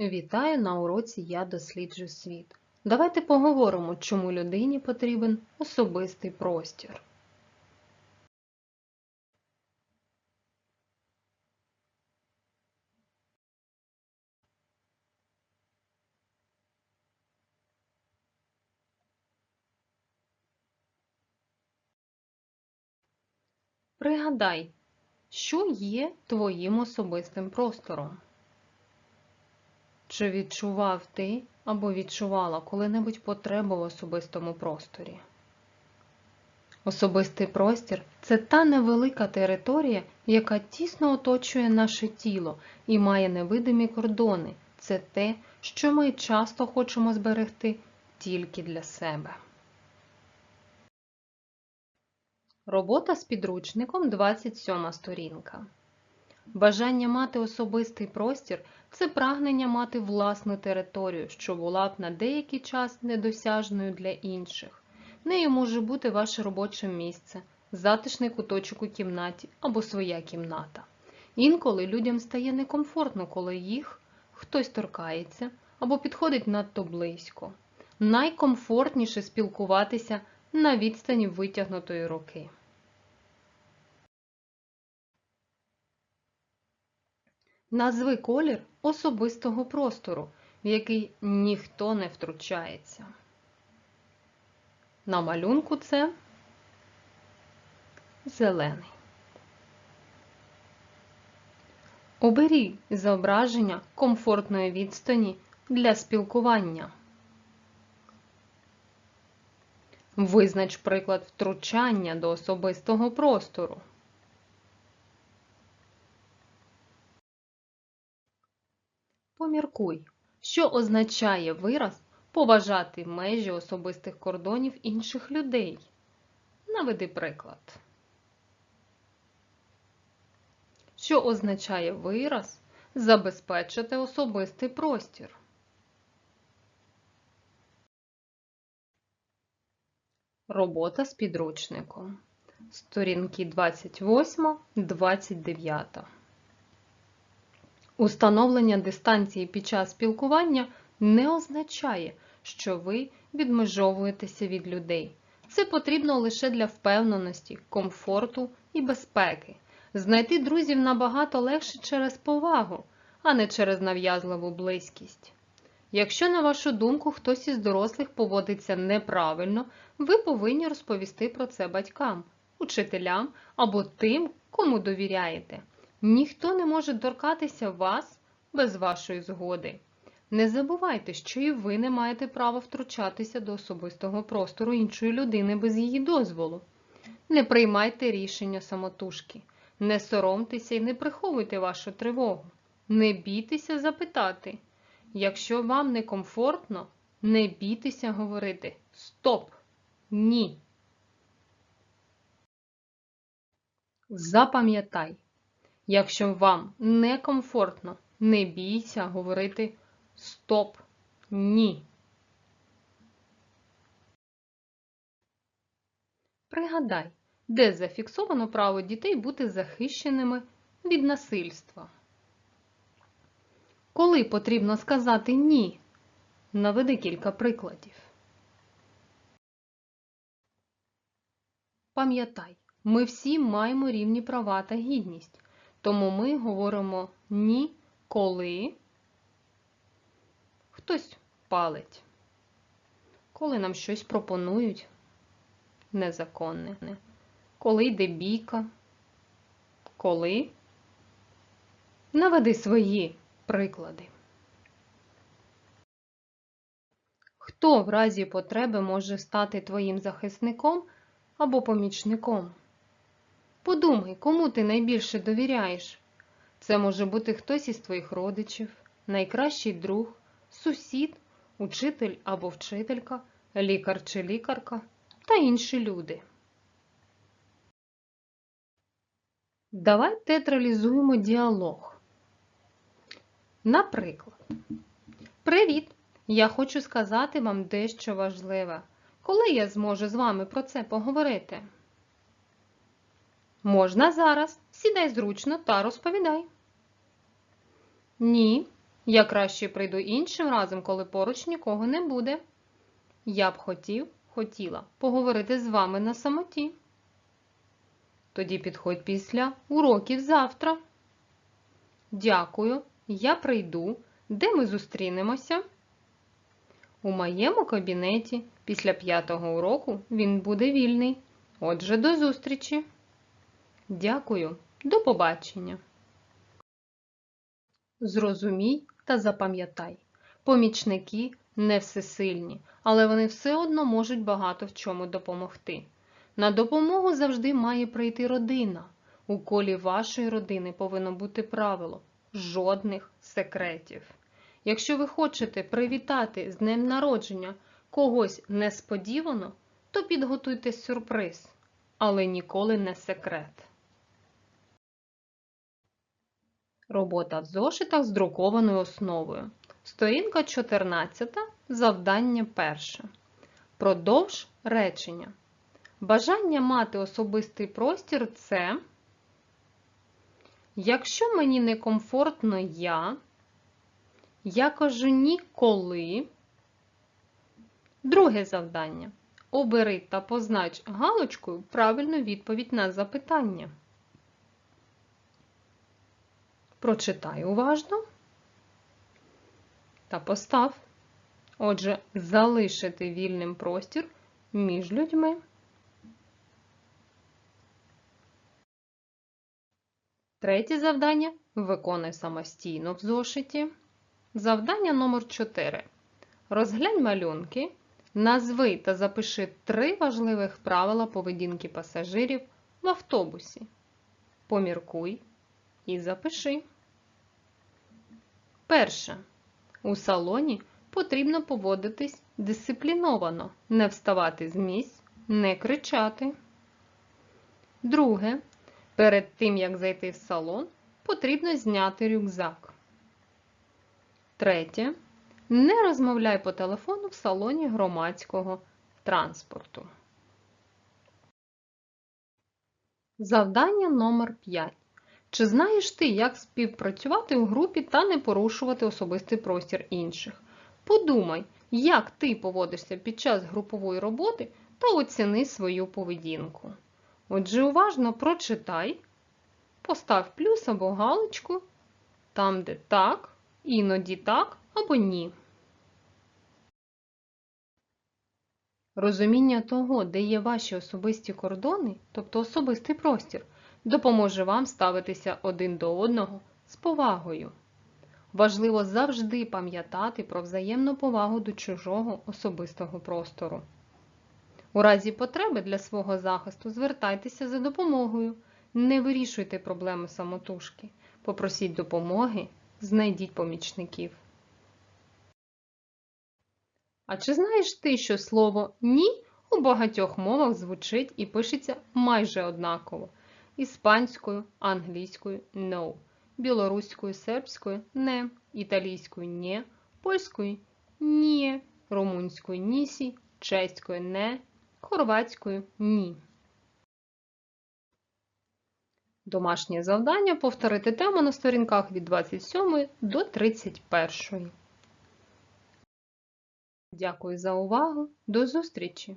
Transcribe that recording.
Вітаю на уроці Я досліджую світ. Давайте поговоримо, чому людині потрібен особистий простір. Пригадай, що є твоїм особистим простором. Чи відчував ти або відчувала коли-небудь потребу в особистому просторі? Особистий простір це та невелика територія, яка тісно оточує наше тіло і має невидимі кордони. Це те, що ми часто хочемо зберегти тільки для себе. Робота з підручником 27 сторінка. Бажання мати особистий простір це прагнення мати власну територію, що була б на деякий час недосяжною для інших. Нею може бути ваше робоче місце, затишний куточок у кімнаті або своя кімната. Інколи людям стає некомфортно, коли їх хтось торкається або підходить надто близько. Найкомфортніше спілкуватися на відстані витягнутої руки. Назви колір особистого простору, в який ніхто не втручається. На малюнку це зелений. Оберіть зображення комфортної відстані для спілкування. Визнач приклад втручання до особистого простору. Поміркуй, що означає вираз поважати межі особистих кордонів інших людей. Наведи приклад. Що означає вираз забезпечити особистий простір? Робота з підручником. Сторінки 28-29. Установлення дистанції під час спілкування не означає, що ви відмежовуєтеся від людей. Це потрібно лише для впевненості, комфорту і безпеки. Знайти друзів набагато легше через повагу, а не через нав'язливу близькість. Якщо, на вашу думку, хтось із дорослих поводиться неправильно, ви повинні розповісти про це батькам, учителям або тим, кому довіряєте. Ніхто не може торкатися вас без вашої згоди. Не забувайте, що і ви не маєте права втручатися до особистого простору іншої людини без її дозволу. Не приймайте рішення самотужки, не соромтеся і не приховуйте вашу тривогу. Не бійтеся запитати. Якщо вам некомфортно, не бійтеся говорити Стоп! Ні. Запам'ятай, якщо вам некомфортно, не бійся говорити Стоп! Ні. Пригадай, де зафіксовано право дітей бути захищеними від насильства. Коли потрібно сказати ні? Наведи кілька прикладів. Пам'ятай, ми всі маємо рівні права та гідність, тому ми говоримо ні, коли хтось палить, коли нам щось пропонують незаконне, коли йде бійка, коли? Наведи свої приклади. Хто в разі потреби може стати твоїм захисником або помічником? Подумай, кому ти найбільше довіряєш. Це може бути хтось із твоїх родичів, найкращий друг, сусід, учитель або вчителька, лікар чи лікарка та інші люди. Давай театралізуємо діалог. Наприклад, Привіт! Я хочу сказати вам дещо важливе. Коли я зможу з вами про це поговорити? Можна зараз. Сідай зручно та розповідай. Ні, Я краще прийду іншим разом, коли поруч нікого не буде. Я б хотів, хотіла поговорити з вами на самоті. Тоді підходь після уроків завтра. Дякую, я прийду. Де ми зустрінемося? У моєму кабінеті після п'ятого уроку він буде вільний. Отже, до зустрічі. Дякую, до побачення. Зрозумій та запам'ятай. Помічники не всесильні, але вони все одно можуть багато в чому допомогти. На допомогу завжди має прийти родина. У колі вашої родини повинно бути правило жодних секретів. Якщо ви хочете привітати з днем народження когось несподівано, то підготуйте сюрприз, але ніколи не секрет. Робота в зошитах з друкованою основою. Сторінка 14. Завдання перше. Продовж речення. Бажання мати особистий простір це. Якщо мені некомфортно я, я кажу ніколи. Друге завдання. Обери та познач галочкою правильну відповідь на запитання. Прочитай уважно та постав. Отже, залишити вільним простір між людьми. Третє завдання виконай самостійно в зошиті. Завдання номер 4. Розглянь малюнки. Назви та запиши три важливих правила поведінки пасажирів в автобусі. Поміркуй і запиши. Перше. У салоні потрібно поводитись дисципліновано, не вставати з місць, не кричати. Друге. Перед тим, як зайти в салон, потрібно зняти рюкзак. Третє. Не розмовляй по телефону в салоні громадського транспорту. Завдання номер 5. Чи знаєш ти, як співпрацювати у групі та не порушувати особистий простір інших? Подумай, як ти поводишся під час групової роботи та оціни свою поведінку. Отже, уважно прочитай, постав плюс або галочку там, де так, іноді так або ні. Розуміння того, де є ваші особисті кордони, тобто особистий простір, допоможе вам ставитися один до одного з повагою. Важливо завжди пам'ятати про взаємну повагу до чужого особистого простору. У разі потреби для свого захисту звертайтеся за допомогою. Не вирішуйте проблеми самотужки. Попросіть допомоги, знайдіть помічників. А чи знаєш ти, що слово ні у багатьох мовах звучить і пишеться майже однаково? Іспанською, англійською no, білоруською, сербською не, італійською «нє», польською ні, румунською нісі, чеською не, хорватською ні. Домашнє завдання повторити тему на сторінках від 27 до 31. Дякую за увагу. До зустрічі!